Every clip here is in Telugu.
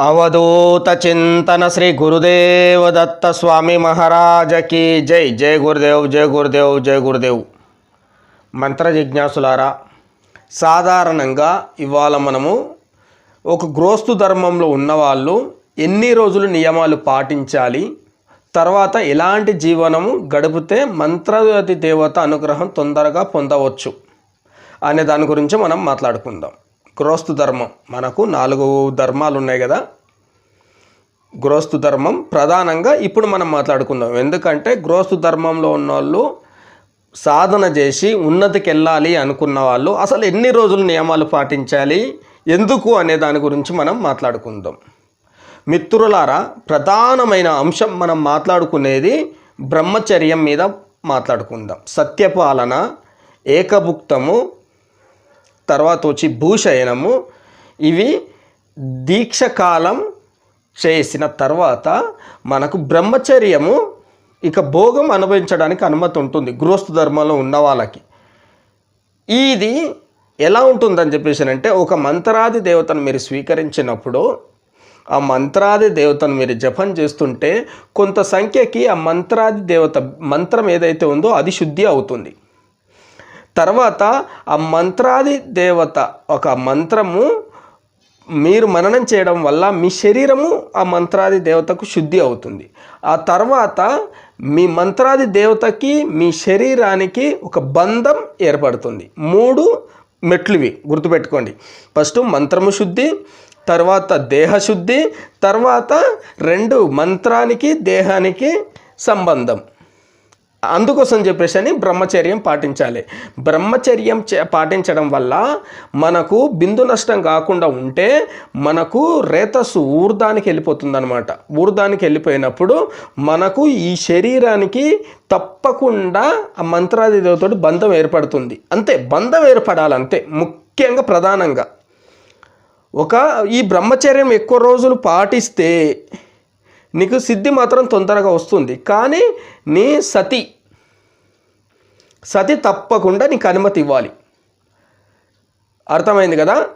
అవధూత చింతన శ్రీ గురుదేవ దత్త స్వామి మహారాజకి జై. జై గురుదేవ్ జై గురుదేవ్ జై గురుదేవ్. మంత్ర జిజ్ఞాసులారా సాధారణంగా ఇవాళ మనము ఒక గ్రోస్తు ధర్మంలో ఉన్నవాళ్ళు ఎన్ని రోజులు నియమాలు పాటించాలి తర్వాత ఎలాంటి జీవనము గడిపితే మంత్రవతి దేవత అనుగ్రహం తొందరగా పొందవచ్చు అనే దాని గురించి మనం మాట్లాడుకుందాం. గ్రోస్తు ధర్మం. మనకు నాలుగు ధర్మాలు ఉన్నాయి కదా. గృహస్థు ధర్మం ప్రధానంగా ఇప్పుడు మనం మాట్లాడుకుందాం. ఎందుకంటే గృహస్థు ధర్మంలో ఉన్న వాళ్ళు సాధన చేసి ఉన్నతికి వెళ్ళాలి అనుకున్న వాళ్ళు అసలు ఎన్ని రోజులు నియమాలు పాటించాలి ఎందుకు అనే దాని గురించి మనం మాట్లాడుకుందాం. మిత్రులారా ప్రధానమైన అంశం మనం మాట్లాడుకునేది బ్రహ్మచర్యం మీద మాట్లాడుకుందాం. సత్యపాలన ఏకభుక్తము తర్వాత వచ్చి భూషయనము ఇవి దీక్షకాలం చేసిన తర్వాత మనకు బ్రహ్మచర్యము ఇక భోగం అనుభవించడానికి అనుమతి ఉంటుంది గృహస్థ ధర్మంలో ఉన్న వాళ్ళకి. ఇది ఎలా ఉంటుందని చెప్పేసి అంటే ఒక మంత్రాది దేవతను మీరు స్వీకరించినప్పుడు ఆ మంత్రాది దేవతను మీరు జపం చేస్తుంటే కొంత సంఖ్యకి ఆ మంత్రాది దేవత మంత్రం ఏదైతే ఉందో అది శుద్ధి అవుతుంది. తర్వాత ఆ మంత్రాది దేవత ఒక మంత్రము మీరు మననం చేయడం వల్ల మీ శరీరము ఆ మంత్రాది దేవతకు శుద్ధి అవుతుంది. ఆ తర్వాత మీ మంత్రాది దేవతకి మీ శరీరానికి ఒక బంధం ఏర్పడుతుంది. మూడు మెట్లువి గుర్తుపెట్టుకోండి. ఫస్ట్ మంత్రము శుద్ధి తర్వాత దేహశుద్ధి తర్వాత రెండు మంత్రానికి దేహానికి సంబంధం. అందుకోసం చెప్పేసి అని బ్రహ్మచర్యం పాటించాలి. బ్రహ్మచర్యం చే- పాటించడం వల్ల మనకు బిందు నష్టం కాకుండా ఉంటే మనకు రేతస్సు ఊర్ధానికి వెళ్ళిపోతుందనమాట ఊర్ధానికి వెళ్ళిపోయినప్పుడు మనకు ఈ శరీరానికి తప్పకుండా ఆ మంత్రాదిదేవతోటి బంధం ఏర్పడుతుంది. అంతే బంధం ఏర్పడాలంతే ముఖ్యంగా ప్రధానంగా. ఒక ఈ బ్రహ్మచర్యం ఎక్కువ రోజులు పాటిస్తే నీకు సిద్ధి మాత్రం తొందరగా వస్తుంది. కానీ నీ సతి సతి తప్పకుండా నీకు అనుమతి ఇవ్వాలి. అర్థమైంది కదా?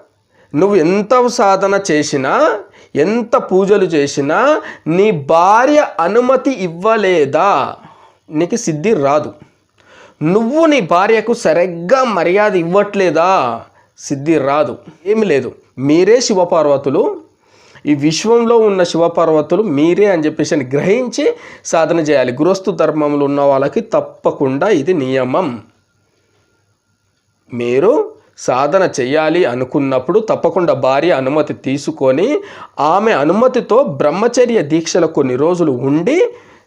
నువ్వు ఎంత సాధన చేసినా ఎంత పూజలు చేసినా నీ భార్య అనుమతి ఇవ్వలేదా? నీకు సిద్ధి రాదు. నువ్వు నీ భార్యకు సరిగ్గా మర్యాద ఇవ్వట్లేదా? సిద్ధి రాదు. ఏమి లేదు. మీరే శివపార్వతులు ఈ విశ్వంలో ఉన్న శివపార్వతులు మీరే అని చెప్పేసి అని గ్రహించి సాధన చేయాలి. గృహస్థు ధర్మంలో ఉన్న వాళ్ళకి తప్పకుండా ఇది నియమం. మీరు సాధన చేయాలి అనుకున్నప్పుడు తప్పకుండా భార్య అనుమతి తీసుకొని ఆమె అనుమతితో బ్రహ్మచర్య దీక్షల కొన్ని రోజులు ఉండి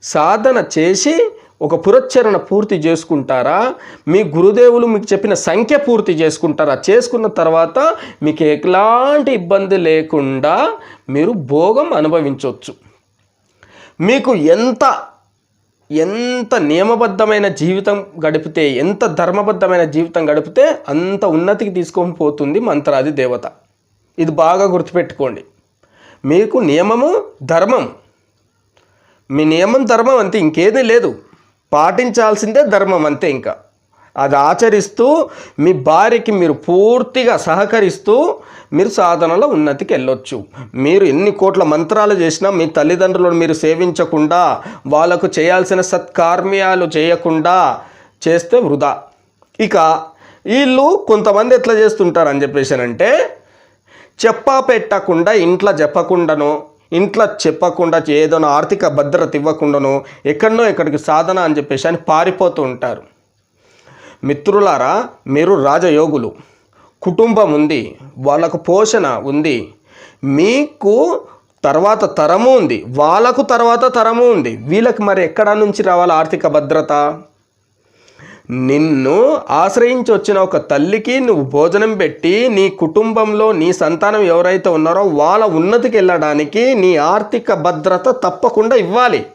సాధన చేసి ఒక పురచ్చరణ పూర్తి చేసుకుంటారా? మీ గురుదేవులు మీకు చెప్పిన సంఖ్య పూర్తి చేసుకుంటారా? చేసుకున్న తర్వాత మీకు ఎలాంటి ఇబ్బంది లేకుండా మీరు భోగం అనుభవించవచ్చు మీకు ఎంత ఎంత నియమబద్ధమైన జీవితం గడిపితే ఎంత ధర్మబద్ధమైన జీవితం గడిపితే అంత ఉన్నతికి తీసుకొని పోతుంది మంత్రాది దేవత. ఇది బాగా గుర్తుపెట్టుకోండి. మీకు నియమము ధర్మం. మీ నియమం ధర్మం అంతే ఇంకేదీ లేదు. పాటించాల్సిందే ధర్మం అంతే ఇంకా. అది ఆచరిస్తూ మీ భార్యకి మీరు పూర్తిగా సహకరిస్తూ మీరు సాధనలో ఉన్నతికి వెళ్ళొచ్చు. మీరు ఎన్ని కోట్ల మంత్రాలు చేసినా మీ తల్లిదండ్రులను మీరు సేవించకుండా వాళ్ళకు చేయాల్సిన సత్కార్మ్యాలు చేయకుండా చేస్తే వృధా. ఇక వీళ్ళు కొంతమంది ఎట్లా చేస్తుంటారు అని చెప్పేసానంటే చెప్పా పెట్టకుండా ఇంట్లో చెప్పకుండాను ఇంట్లో చెప్పకుండా ఏదైనా ఆర్థిక భద్రత ఇవ్వకుండాను ఎక్కడనో ఎక్కడికి సాధన అని చెప్పేసి అని పారిపోతూ ఉంటారు. మిత్రులారా మీరు రాజయోగులు. కుటుంబం ఉంది వాళ్ళకు పోషణ ఉంది. మీకు తర్వాత తరము ఉంది వాళ్ళకు తర్వాత తరము ఉంది. వీళ్ళకి మరి ఎక్కడ నుంచి రావాలి ఆర్థిక భద్రత? నిన్ను ఆశ్రయించి వచ్చిన ఒక తల్లికి నువ్వు భోజనం పెట్టి నీ కుటుంబంలో నీ సంతానం ఎవరైతే ఉన్నారో వాళ్ళ ఉన్నతికి వెళ్ళడానికి నీ ఆర్థిక భద్రత తప్పకుండా ఇవ్వాలి.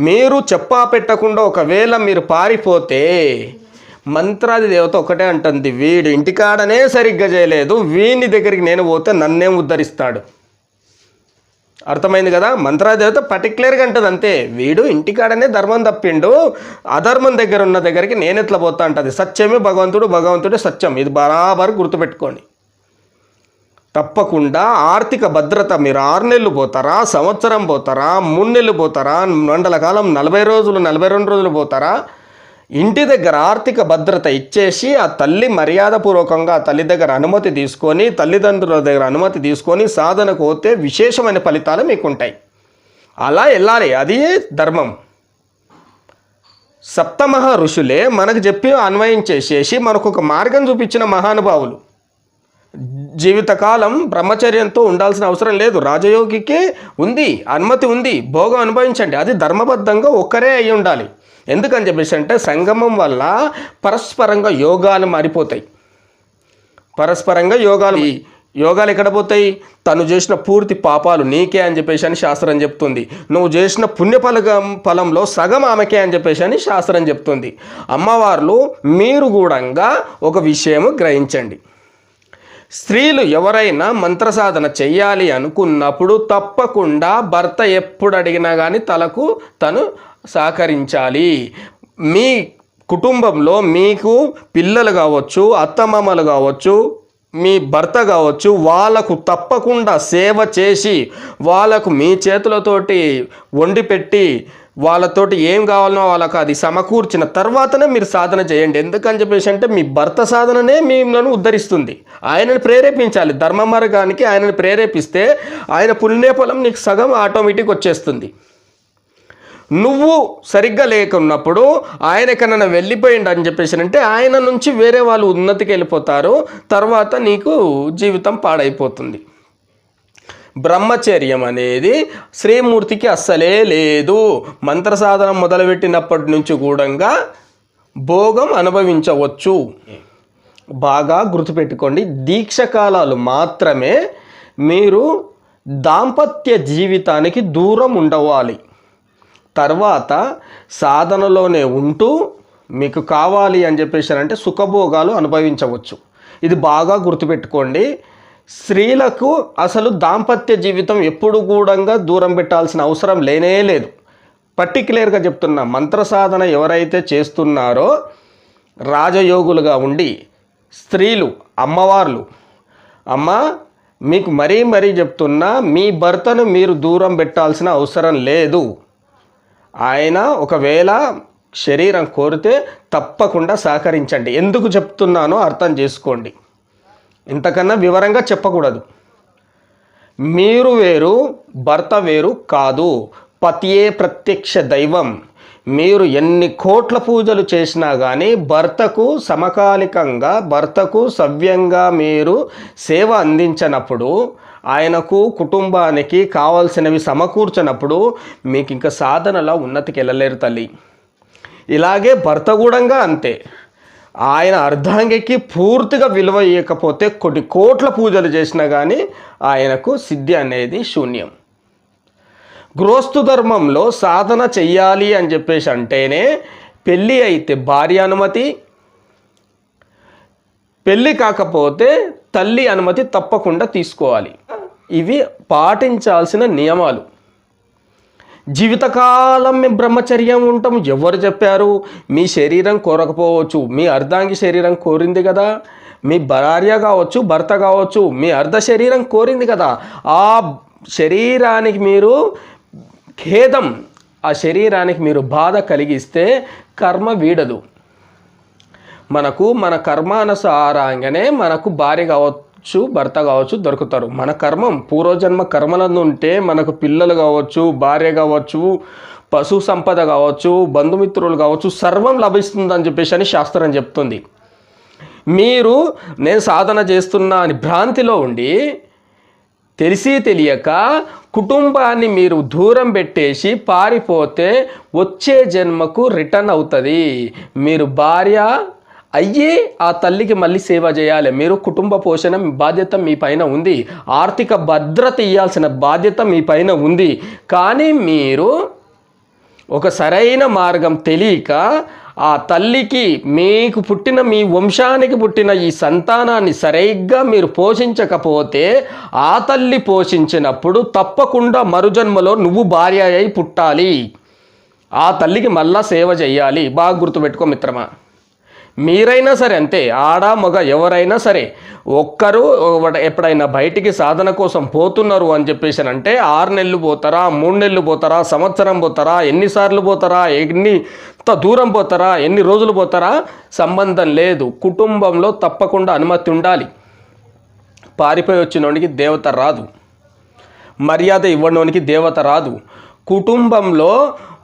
మీరు చెప్పా పెట్టకుండా ఒకవేళ మీరు పారిపోతే మంత్రాది దేవత ఒకటే అంటుంది వీడు ఇంటికాడనే సరిగ్గా చేయలేదు వీని దగ్గరికి నేను పోతే నన్నేం ఉద్ధరిస్తాడు? అర్థమైంది కదా? మంత్రాదేవత పర్టికులర్గా అంటది అంతే. వీడు ఇంటికాడనే ధర్మం తప్పిండు. అధర్మం దగ్గర ఉన్న దగ్గరికి నేను ఎట్లా పోతా అంటది. సత్యమే భగవంతుడు భగవంతుడే సత్యం. ఇది బరాబర్ గుర్తుపెట్టుకోండి. తప్పకుండా ఆర్థిక భద్రత మీరు ఆరు నెలలు పోతారా? సంవత్సరం పోతారా? మూడు నెలలు పోతారా? మండల కాలం నలభై రోజులు నలభై రెండు రోజులు పోతారా? ఇంటి దగ్గర ఆర్థిక భద్రత ఇచ్చేసి ఆ తల్లి మర్యాదపూర్వకంగా తల్లి దగ్గర అనుమతి తీసుకొని తల్లిదండ్రుల దగ్గర అనుమతి తీసుకొని సాధనకు పోతే విశేషమైన ఫలితాలు మీకు ఉంటాయి అలా వెళ్ళాలి అది ధర్మం. సప్తమహ ఋషులే మనకు చెప్పి అన్వయం చేసేసి మనకు ఒక మార్గం చూపించిన మహానుభావులు. జీవితకాలం బ్రహ్మచర్యంతో ఉండాల్సిన అవసరం లేదు. రాజయోగికి ఉంది అనుమతి ఉంది. భోగం అనుభవించండి. అది ధర్మబద్ధంగా ఒక్కరే అయి ఉండాలి. ఎందుకని చెప్పేసి అంటే సంగమం వల్ల పరస్పరంగా యోగాలు మారిపోతాయి. పరస్పరంగా యోగాలు యోగాలు ఎక్కడ పోతాయి? తను చేసిన పూర్తి పాపాలు నీకే అని చెప్పేసి అని శాస్త్రం చెప్తుంది. నువ్వు చేసిన పుణ్యఫలగం ఫలంలో సగం ఆమెకే అని చెప్పేసి అని శాస్త్రం చెప్తుంది. అమ్మవార్లు మీరు కూడా ఒక విషయము గ్రహించండి. స్త్రీలు ఎవరైనా మంత్ర సాధన చెయ్యాలి అనుకున్నప్పుడు తప్పకుండా భర్త ఎప్పుడు అడిగినా కానీ తలకు తను సహకరించాలి. మీ కుటుంబంలో మీకు పిల్లలు కావచ్చు అత్తమామలు కావచ్చు మీ భర్త కావచ్చు వాళ్ళకు తప్పకుండా సేవ చేసి వాళ్ళకు మీ చేతులతోటి వండి పెట్టి వాళ్ళతోటి ఏం కావాలనో వాళ్ళకు అది సమకూర్చిన తర్వాతనే మీరు సాధన చేయండి. ఎందుకని చెప్పేసి అంటే మీ భర్త సాధననే మిమ్మల్ని ఉద్ధరిస్తుంది. ఆయనను ప్రేరేపించాలి. ధర్మ మార్గానికి ఆయనను ప్రేరేపిస్తే ఆయన పుణ్యఫలం నీకు సగం ఆటోమేటిక్ వచ్చేస్తుంది. నువ్వు సరిగ్గా లేకున్నప్పుడు ఆయన కన్నా వెళ్ళిపోయిండు అని చెప్పేసి అంటే ఆయన నుంచి వేరే వాళ్ళు ఉన్నతికి వెళ్ళిపోతారు. తర్వాత నీకు జీవితం పాడైపోతుంది. బ్రహ్మచర్యం అనేది శ్రీమూర్తికి అస్సలే లేదు. మంత్ర సాధనం మొదలుపెట్టినప్పటి నుంచి కూడా భోగం అనుభవించవచ్చు. బాగా గుర్తుపెట్టుకోండి దీక్ష కాలాలు మాత్రమే మీరు దాంపత్య జీవితానికి దూరం ఉండవాలి. తర్వాత సాధనలోనే ఉంటూ మీకు కావాలి అని చెప్పేసి అంటే సుఖభోగాలు అనుభవించవచ్చు. ఇది బాగా గుర్తుపెట్టుకోండి. స్త్రీలకు అసలు దాంపత్య జీవితం ఎప్పుడు కూడా దూరం పెట్టాల్సిన అవసరం లేనే లేదు. పర్టికులర్గా చెప్తున్నా మంత్ర సాధన ఎవరైతే చేస్తున్నారో రాజయోగులుగా ఉండి స్త్రీలు అమ్మవార్లు అమ్మ మీకు మరీ మరీ చెప్తున్నా మీ భర్తను మీరు దూరం పెట్టాల్సిన అవసరం లేదు. ఆయన ఒకవేళ శరీరం కోరితే తప్పకుండా సహకరించండి. ఎందుకు చెప్తున్నానో అర్థం చేసుకోండి. ఇంతకన్నా వివరంగా చెప్పకూడదు. మీరు వేరు భర్త వేరు కాదు. పతియే ప్రత్యక్ష దైవం. మీరు ఎన్ని కోట్ల పూజలు చేసినా కానీ భర్తకు సమకాలికంగా భర్తకు సవ్యంగా మీరు సేవ అందించినప్పుడు ఆయనకు కుటుంబానికి కావాల్సినవి సమకూర్చినప్పుడు మీకు ఇంకా సాధనలా ఉన్నతికి వెళ్ళలేరు తల్లి. ఇలాగే భర్త కూడంగా అంతే. ఆయన అర్ధాంగికి పూర్తిగా విలువ ఇవ్వకపోతే కొన్ని కోట్ల పూజలు చేసినా కానీ ఆయనకు సిద్ధి అనేది శూన్యం. గృహస్థు ధర్మంలో సాధన చెయ్యాలి అని చెప్పేసి అంటేనే పెళ్ళి అయితే భార్య అనుమతి పెళ్ళి కాకపోతే తల్లి అనుమతి తప్పకుండా తీసుకోవాలి. ఇవి పాటించాల్సిన నియమాలు. జీవితకాలం మీ బ్రహ్మచర్యం ఉంటాం ఎవరు చెప్పారు? మీ శరీరం కోరకపోవచ్చు మీ అర్ధాంగి శరీరం కోరింది కదా మీ భార్య కావచ్చు భర్త కావచ్చు మీ అర్ధ శరీరం కోరింది కదా ఆ శరీరానికి మీరు ఖేదం ఆ శరీరానికి మీరు బాధ కలిగిస్తే కర్మ వీడదు. మనకు మన కర్మానుసారంగానే మనకు భార్య కావచ్చు భర్త కావచ్చు దొరుకుతారు. మన కర్మం పూర్వజన్మ కర్మలను ఉంటే మనకు పిల్లలు కావచ్చు భార్య కావచ్చు పశు సంపద కావచ్చు బంధుమిత్రులు కావచ్చు సర్వం లభిస్తుందని చెప్పేసి అని శాస్త్రం చెప్తుంది. మీరు నేను సాధన చేస్తున్నా అని భ్రాంతిలో ఉండి తెలిసి తెలియక కుటుంబాన్ని మీరు దూరం పెట్టేసి పారిపోతే వచ్చే జన్మకు రిటర్న్ అవుతుంది. మీరు భార్య అయ్యే ఆ తల్లికి మళ్ళీ సేవ చేయాలి. మీరు కుటుంబ పోషణ బాధ్యత మీ పైన ఉంది. ఆర్థిక భద్రత ఇవ్వాల్సిన బాధ్యత మీ పైన ఉంది. కానీ మీరు ఒక సరైన మార్గం తెలియక ఆ తల్లికి మీకు పుట్టిన మీ వంశానికి పుట్టిన ఈ సంతానాన్ని సరిగ్గా మీరు పోషించకపోతే ఆ తల్లి పోషించినప్పుడు తప్పకుండా మరుజన్మలో నువ్వు భార్య అయి పుట్టాలి. ఆ తల్లికి మళ్ళా సేవ చేయాలి. బాగా గుర్తుపెట్టుకో మిత్రమా. మీరైనా సరే అంతే ఆడ మగ ఎవరైనా సరే ఒక్కరు ఎప్పుడైనా బయటికి సాధన కోసం పోతున్నారు అని చెప్పేసి అంటే ఆరు నెలలు పోతారా మూడు నెలలు పోతారా సంవత్సరం పోతారా ఎన్నిసార్లు పోతారా ఎన్ని దూరం పోతారా ఎన్ని రోజులు పోతారా సంబంధం లేదు. కుటుంబంలో తప్పకుండా అనుమతి ఉండాలి. పారిపోయి వచ్చినోడికి దేవత రాదు. మర్యాద ఇవ్వడానికి దేవత రాదు. కుటుంబంలో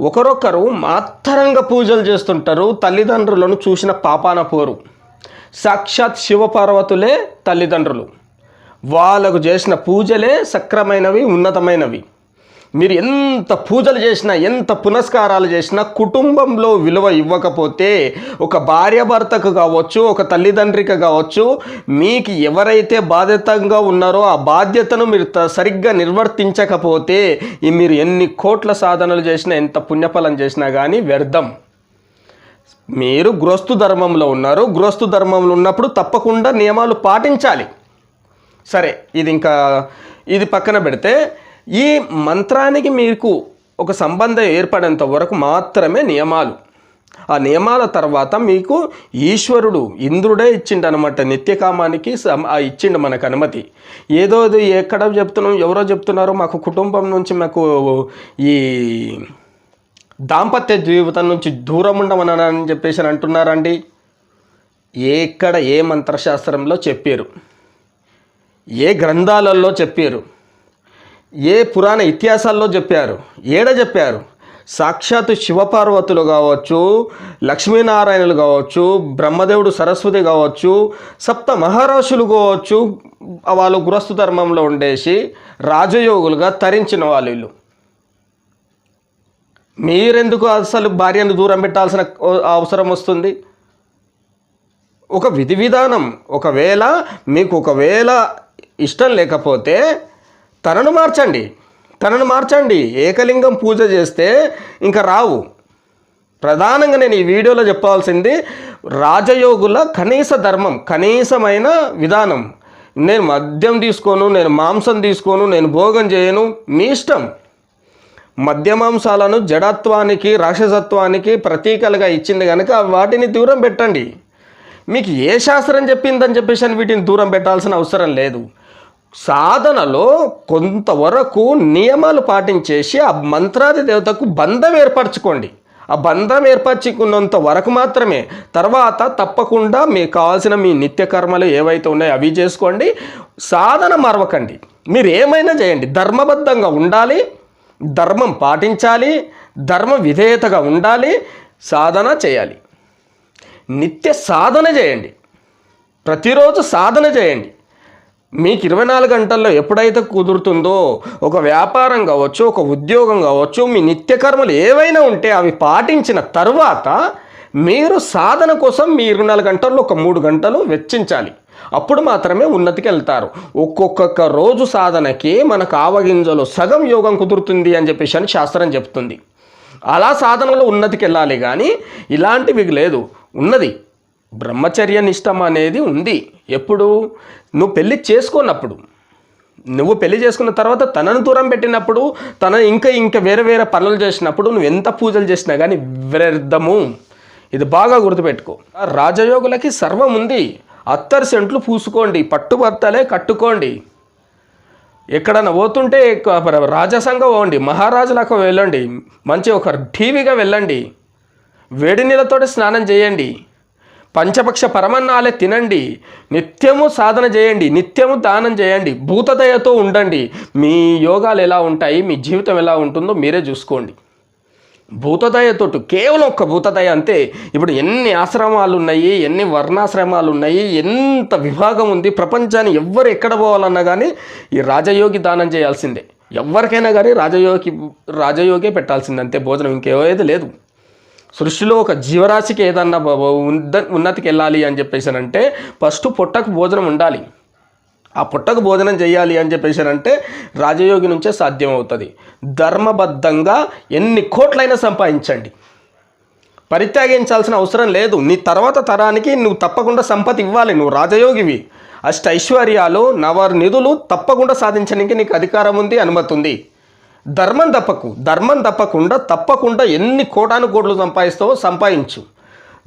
ఒకరొకరు మాత్తరంగా పూజలు చేస్తుంటారు తల్లిదండ్రులను చూసిన పాపాన పోరు. సాక్షాత్ శివపార్వతులే తల్లిదండ్రులు. వాళ్ళకు చేసిన పూజలే సక్రమైనవి ఉన్నతమైనవి. మీరు ఎంత పూజలు చేసినా ఎంత పునస్కారాలు చేసినా కుటుంబంలో విలువ ఇవ్వకపోతే ఒక భార్యాభర్తకు కావచ్చు ఒక తల్లిదండ్రికి కావచ్చు మీకు ఎవరైతే బాధ్యతంగా ఉన్నారో ఆ బాధ్యతను మీరు సరిగ్గా నిర్వర్తించకపోతే మీరు ఎన్ని కోట్ల సాధనలు చేసినా ఎంత పుణ్యఫలం చేసినా కానీ వ్యర్థం. మీరు గృహస్థు ధర్మంలో ఉన్నారు గృహస్థు ధర్మంలో ఉన్నప్పుడు తప్పకుండా నియమాలు పాటించాలి. సరే ఇది ఇంకా ఇది పక్కన పెడితే ఈ మంత్రానికి మీకు ఒక సంబంధం ఏర్పడేంత వరకు మాత్రమే నియమాలు. ఆ నియమాల తర్వాత మీకు ఈశ్వరుడు ఇంద్రుడే ఇచ్చిండు అనమాట నిత్యకామానికి ఆ ఇచ్చిండు మనకు అనుమతి. ఏదో ఎక్కడ చెప్తున్నాం ఎవరో చెప్తున్నారు మాకు కుటుంబం నుంచి మాకు ఈ దాంపత్య జీవితం నుంచి దూరం ఉండమని చెప్పేసి అంటున్నారండి. ఎక్కడ ఏ మంత్రశాస్త్రంలో చెప్పారు? ఏ గ్రంథాలలో చెప్పారు? ఏ పురాణ ఇతిహాసాల్లో చెప్పారు? ఏడ చెప్పారు? సాక్షాత్ శివపార్వతులు కావచ్చు లక్ష్మీనారాయణులు కావచ్చు బ్రహ్మదేవుడు సరస్వతి కావచ్చు సప్త మహారాషులు కావచ్చు వాళ్ళు గృహస్థ ధర్మంలో ఉండేసి రాజయోగులుగా తరించిన వాళ్ళు వీళ్ళు. మీరెందుకు అసలు భార్యను దూరం పెట్టాల్సిన అవసరం వస్తుంది? ఒక విధి విధానం. ఒకవేళ మీకు ఒకవేళ ఇష్టం లేకపోతే తనను మార్చండి తనను మార్చండి. ఏకలింగం పూజ చేస్తే ఇంకా రావు. ప్రధానంగా నేను ఈ వీడియోలో చెప్పాల్సింది రాజయోగుల కనీస ధర్మం కనీసమైన విధానం. నేను మద్యం తీసుకోను నేను మాంసం తీసుకోను నేను భోగం చేయను మీ ఇష్టం. మద్య మాంసాలను జడత్వానికి రాక్షసత్వానికి ప్రతీకలుగా ఇచ్చింది కనుక వాటిని దూరం పెట్టండి. మీకు ఏ శాస్త్రం చెప్పిందని చెప్పేసి అని వీటిని దూరం పెట్టాల్సిన అవసరం లేదు. సాధనలో కొంతవరకు నియమాలు పాటించేసి ఆ మంత్రాది దేవతకు బంధం ఏర్పరచుకోండి. ఆ బంధం ఏర్పరచుకున్నంత వరకు మాత్రమే తర్వాత తప్పకుండా మీకు కావాల్సిన మీ నిత్యకర్మలు ఏవైతే ఉన్నాయో అవి చేసుకోండి. సాధన మరవకండి. మీరు ఏమైనా చేయండి. ధర్మబద్ధంగా ఉండాలి. ధర్మం పాటించాలి. ధర్మ విధేయతగా ఉండాలి. సాధన చేయాలి. నిత్య సాధన చేయండి. ప్రతిరోజు సాధన చేయండి. మీకు ఇరవై నాలుగు గంటల్లో ఎప్పుడైతే కుదురుతుందో ఒక వ్యాపారం కావచ్చు ఒక ఉద్యోగం కావచ్చు మీ నిత్యకర్మలు ఏవైనా ఉంటే అవి పాటించిన తర్వాత మీరు సాధన కోసం మీ ఇరవై నాలుగు గంటల్లో ఒక మూడు గంటలు వెచ్చించాలి. అప్పుడు మాత్రమే ఉన్నతికి వెళ్తారు ఒక్కొక్క రోజు సాధనకి మనకు ఆవగింజలో సగం యోగం కుదురుతుంది అని చెప్పేసి అని శాస్త్రం చెప్తుంది. అలా సాధనలో ఉన్నతికి వెళ్ళాలి కానీ ఇలాంటివి లేదు. ఉన్నది. బ్రహ్మచర్య నిష్టం అనేది ఉంది. ఎప్పుడు? నువ్వు పెళ్ళి చేసుకున్నప్పుడు. నువ్వు పెళ్ళి చేసుకున్న తర్వాత తనను దూరం పెట్టినప్పుడు తన ఇంకా ఇంకా వేరే వేరే పనులు చేసినప్పుడు నువ్వు ఎంత పూజలు చేసినా కానీ వ్యర్థము ఇది బాగా గుర్తుపెట్టుకో. రాజయోగులకి సర్వం ఉంది. అత్తరు సెంట్లు పూసుకోండి పట్టుబత్తలే కట్టుకోండి. ఎక్కడన్నా పోతుంటే ఎక్కువ రాజసంగా పోండి మహారాజులకు వెళ్ళండి మంచి ఒక టీవీగా వెళ్ళండి. వేడి నీళ్ళతో స్నానం చేయండి. పంచపక్ష పరమన్నాలే తినండి. నిత్యము సాధన చేయండి. నిత్యము దానం చేయండి. భూతదయతో ఉండండి. మీ యోగాలు ఎలా ఉంటాయి? మీ జీవితం ఎలా ఉంటుందో మీరే చూసుకోండి. భూతదయతోటి కేవలం ఒక్క భూతదయ అంతే. ఇప్పుడు ఎన్ని ఆశ్రమాలు ఉన్నాయి ఎన్ని వర్ణాశ్రమాలు ఉన్నాయి ఎంత విభాగం ఉంది? ప్రపంచాన్ని ఎవ్వరు ఎక్కడ పోవాలన్నా కానీ ఈ రాజయోగి దానం చేయాల్సిందే. ఎవరికైనా కానీ రాజయోగి రాజయోగే పెట్టాల్సిందే అంతే. భోజనం ఇంకేదో లేదు. సృష్టిలో ఒక జీవరాశికి ఏదన్నా ఉంద- ఉన్నతికి వెళ్ళాలి అని చెప్పేసారంటే ఫస్ట్ పొట్టకు భోజనం ఉండాలి. ఆ పుట్టకు భోజనం చేయాలి అని చెప్పేసారంటే రాజయోగి నుంచే సాధ్యం అవుతుంది ధర్మబద్ధంగా ఎన్ని కోట్లైనా సంపాదించండి. పరిత్యాగించాల్సిన అవసరం లేదు. నీ తర్వాత తరానికి నువ్వు తప్పకుండా సంపద ఇవ్వాలి. నువ్వు రాజయోగివి. అష్ట ఐశ్వర్యాలు నవ నిధులు తప్పకుండా సాధించడానికి నీకు అధికారం ఉంది అనుమతి ఉంది. ధర్మం తప్పకు ధర్మం తప్పకుండా తప్పకుండా ఎన్ని కోటాను కోట్లు సంపాదిస్తావో సంపాదించు.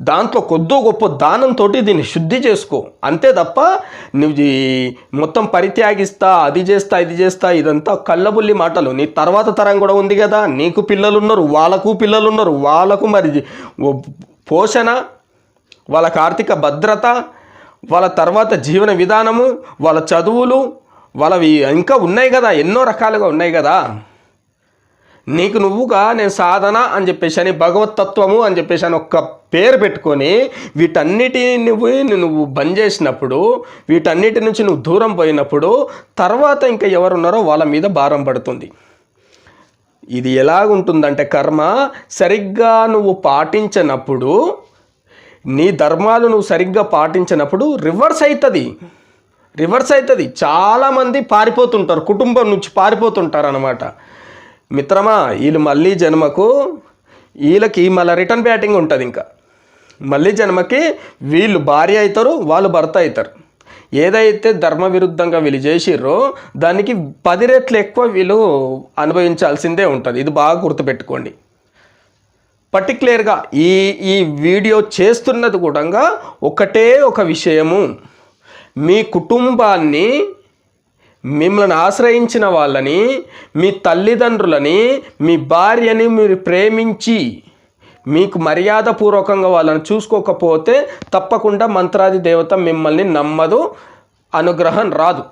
దాంట్లో కొద్దో గొప్ప దానంతో దీన్ని శుద్ధి చేసుకో. అంతే తప్ప నువ్వు మొత్తం పరిత్యాగిస్తా అది చేస్తా ఇది చేస్తా ఇదంతా కళ్ళబుల్లి మాటలు. నీ తర్వాత తరం కూడా ఉంది కదా. నీకు పిల్లలు ఉన్నారు వాళ్ళకు పిల్లలు ఉన్నారు వాళ్ళకు మరి పోషణ వాళ్ళకు ఆర్థిక భద్రత వాళ్ళ తర్వాత జీవన విధానము వాళ్ళ చదువులు వాళ్ళవి ఇంకా ఉన్నాయి కదా ఎన్నో రకాలుగా ఉన్నాయి కదా. నీకు నువ్వుగా నేను సాధన అని చెప్పేసి అని భగవతత్వము అని చెప్పేసి అని ఒక్క పేరు పెట్టుకొని వీటన్నిటిని నువ్వు నువ్వు బంద్ చేసినప్పుడు వీటన్నిటి నుంచి నువ్వు దూరం పోయినప్పుడు తర్వాత ఇంకా ఎవరున్నారో వాళ్ళ మీద భారం పడుతుంది. ఇది ఎలాగుంటుందంటే కర్మ సరిగ్గా నువ్వు పాటించినప్పుడు నీ ధర్మాలు నువ్వు సరిగ్గా పాటించినప్పుడు రివర్స్ అవుతుంది రివర్స్ అవుతుంది చాలామంది పారిపోతుంటారు కుటుంబం నుంచి పారిపోతుంటారు అనమాట మిత్రమా వీళ్ళు మళ్ళీ జన్మకు వీళ్ళకి మళ్ళీ రిటర్న్ బ్యాటింగ్ ఉంటుంది ఇంకా. మళ్ళీ జన్మకి వీళ్ళు భార్య అవుతారు వాళ్ళు భర్త అవుతారు. ఏదైతే ధర్మ విరుద్ధంగా వీళ్ళు చేసిర్రో దానికి పది రెట్లు ఎక్కువ వీళ్ళు అనుభవించాల్సిందే ఉంటుంది. ఇది బాగా గుర్తుపెట్టుకోండి. పర్టిక్యులర్గా ఈ ఈ వీడియో చేస్తున్నది కూడా ఒకటే ఒక విషయము. మీ కుటుంబాన్ని మిమ్మల్ని ఆశ్రయించిన వాళ్ళని మీ తల్లిదండ్రులని మీ భార్యని మీరు ప్రేమించి మీకు మర్యాదపూర్వకంగా వాళ్ళని చూసుకోకపోతే తప్పకుండా మంత్రాది దేవత మిమ్మల్ని నమ్మదు అనుగ్రహం రాదు.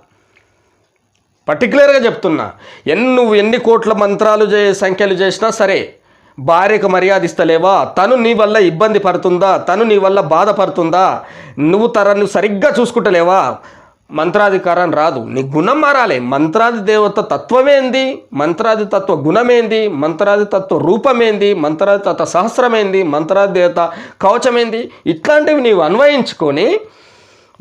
పర్టికులర్గా చెప్తున్నా ఎన్ని నువ్వు ఎన్ని కోట్ల మంత్రాలు చే సంఖ్యలు చేసినా సరే భార్యకు మర్యాద ఇస్తలేవా? తను నీ వల్ల ఇబ్బంది పడుతుందా? తను నీ వల్ల బాధపడుతుందా? నువ్వు తరను సరిగ్గా చూసుకుంటలేవా? మంత్రాధికారం రాదు. నీ గుణం మారాలి. మంత్రాది దేవత తత్వమేంది మంత్రాది తత్వ గుణమేంది? మంత్రాది తత్వ రూపమేంది? మంత్రాది తత్వ సహస్రమేంది? మంత్రాది దేవత కవచమేంది? ఇట్లాంటివి నీవు అన్వయించుకొని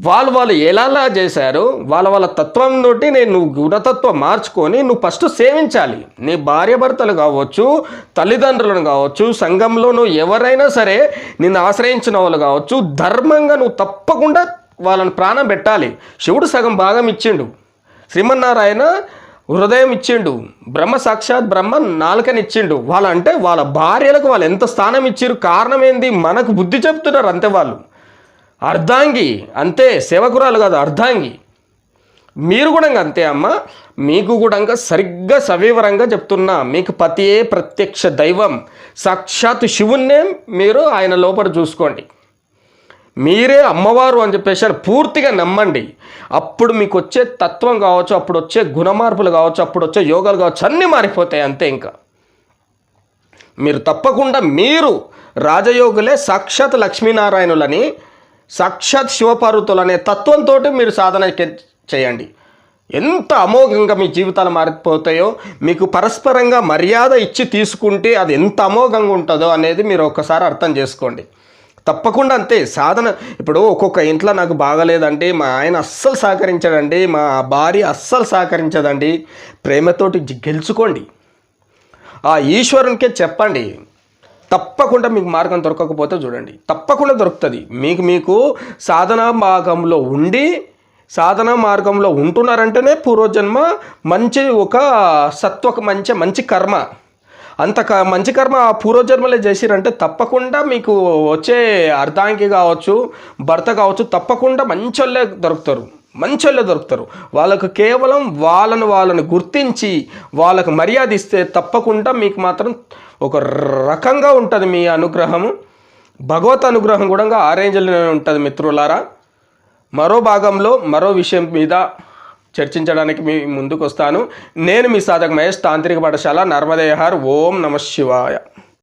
వాళ్ళు వాళ్ళు ఎలాలా చేశారు? వాళ్ళ వాళ్ళ తత్వం తోటి నేను నువ్వు గుణతత్వం మార్చుకొని నువ్వు ఫస్ట్ సేవించాలి. నీ భార్యభర్తలు కావచ్చు తల్లిదండ్రులను కావచ్చు సంఘంలో నువ్వు ఎవరైనా సరే నిన్ను ఆశ్రయించిన వాళ్ళు కావచ్చు ధర్మంగా నువ్వు తప్పకుండా వాళ్ళని ప్రాణం పెట్టాలి. శివుడు సగం భాగం ఇచ్చిండు. శ్రీమన్నారాయణ హృదయం ఇచ్చిండు. బ్రహ్మ సాక్షాత్ బ్రహ్మ నాలుకనిచ్చిండు. వాళ్ళ అంటే వాళ్ళ భార్యలకు వాళ్ళు ఎంత స్థానం ఇచ్చారు కారణం ఏంది మనకు బుద్ధి చెప్తున్నారు అంతే వాళ్ళు. అర్ధాంగి అంతే సేవకురాలు కాదు అర్ధాంగి. మీరు కూడా అంతే అమ్మ. మీకు కూడా సరిగ్గా సవివరంగా చెప్తున్నా. మీకు పతియే ప్రత్యక్ష దైవం. సాక్షాత్ శివున్నే మీరు ఆయన లోపల చూసుకోండి. మీరే అమ్మవారు అని చెప్పేసి అని పూర్తిగా నమ్మండి. అప్పుడు మీకు వచ్చే తత్వం కావచ్చు అప్పుడు వచ్చే గుణమార్పులు కావచ్చు అప్పుడు వచ్చే యోగాలు కావచ్చు అన్నీ మారిపోతాయి అంతే ఇంకా. మీరు తప్పకుండా మీరు రాజయోగులే సాక్షాత్ లక్ష్మీనారాయణులని సాక్షాత్ శివపార్వతులు అనే తత్వంతో మీరు సాధన చేయండి. ఎంత అమోఘంగా మీ జీవితాలు మారిపోతాయో మీకు పరస్పరంగా మర్యాద ఇచ్చి తీసుకుంటే అది ఎంత అమోఘంగా ఉంటుందో అనేది మీరు ఒక్కసారి అర్థం చేసుకోండి. తప్పకుండా అంతే. సాధన ఇప్పుడు ఒక్కొక్క ఇంట్లో నాకు బాగలేదంటే మా ఆయన అస్సలు సహకరించడండి మా భార్య అస్సలు సహకరించదండి. ప్రేమతోటి గెలుచుకోండి. ఆ ఈశ్వరునికే చెప్పండి. తప్పకుండా మీకు మార్గం దొరకకపోతే చూడండి. తప్పకుండా దొరుకుతుంది. మీకు మీకు సాధనా మార్గంలో ఉండి సాధన మార్గంలో ఉంటున్నారంటేనే పూర్వజన్మ మంచి ఒక సత్వక మంచి మంచి కర్మ. అంత క మంచి కర్మ ఆ పూర్వజన్మలే చేసిరంటే తప్పకుండా మీకు వచ్చే అర్ధాంగి కావచ్చు భర్త కావచ్చు తప్పకుండా మంచోళ్ళే దొరుకుతారు. మంచోళ్ళే దొరుకుతారు. వాళ్ళకు కేవలం వాళ్ళను వాళ్ళని గుర్తించి వాళ్ళకు మర్యాద ఇస్తే తప్పకుండా మీకు మాత్రం ఒక రకంగా ఉంటుంది మీ అనుగ్రహము. భగవత్ అనుగ్రహం కూడా ఆ రేంజ్లోనే ఉంటుంది మిత్రులారా. మరో భాగంలో మరో విషయం మీద చర్చించడానికి మీ ముందుకు వస్తాను నేను మీ సాధక మహేష్ తాంత్రిక పాఠశాల నర్మదేహార్. ఓం నమ శివాయ.